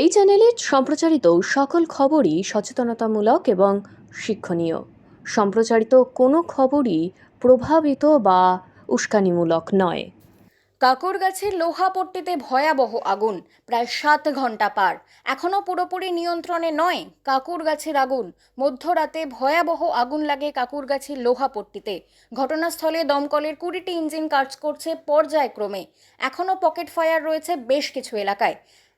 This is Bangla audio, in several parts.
এই চ্যানেলে সম্প্রচারিত সকল খবরই সচেতনতামূলক এবং শিক্ষণীয়। সম্প্রচারিত কোনো খবরই প্রভাবিত বা উস্কানিমূলক নয়। কাকুরগাছির লোহাপট্টিতে ভয়াবহ আগুন, প্রায় সাত ঘণ্টা পার। এখনও পুরোপুরি নিয়ন্ত্রণে নয় কাকুরগাছির আগুন। মধ্যরাতে ভয়াবহ আগুন লাগে কাকুরগাছির লোহাপট্টিতে ঘটনাস্থলে দমকলের কুড়িটি ইঞ্জিন কাজ করছে পর্যায়ক্রমে। এখনও পকেট ফায়ার রয়েছে বেশ কিছু এলাকায়।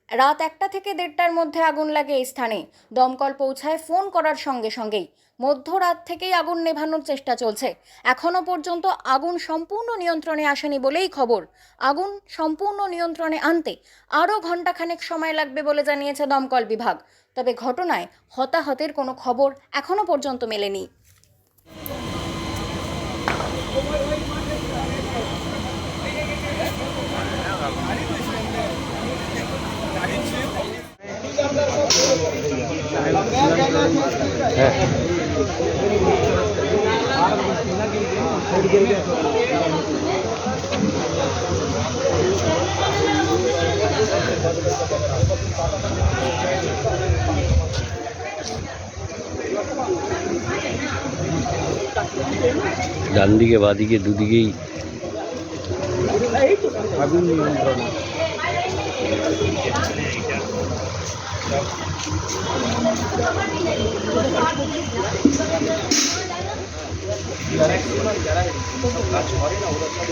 রাত একটা থেকে দেড়টার মধ্যে আগুন লাগে এই স্থানে। দমকল পৌঁছায়, ফোন করার সঙ্গে সঙ্গেই। মধ্যরাত থেকেই আগুন নেভানোর চেষ্টা চলছে। এখনও পর্যন্ত আগুন সম্পূর্ণ নিয়ন্ত্রণে আসেনি বলেই খবর। আগুন সম্পূর্ণ নিয়ন্ত্রণে আনতে আরও ঘণ্টাখানেক সময় লাগবে বলে জানিয়েছে দমকল বিভাগ। তবে ঘটনায় হতাহতের কোনো খবর এখনও পর্যন্ত মেলেনি। ডান দিকে বাদিকে দুদিকেই আগুন নিয়ন্ত্রণ যারা যারা কাজ না ওরা সব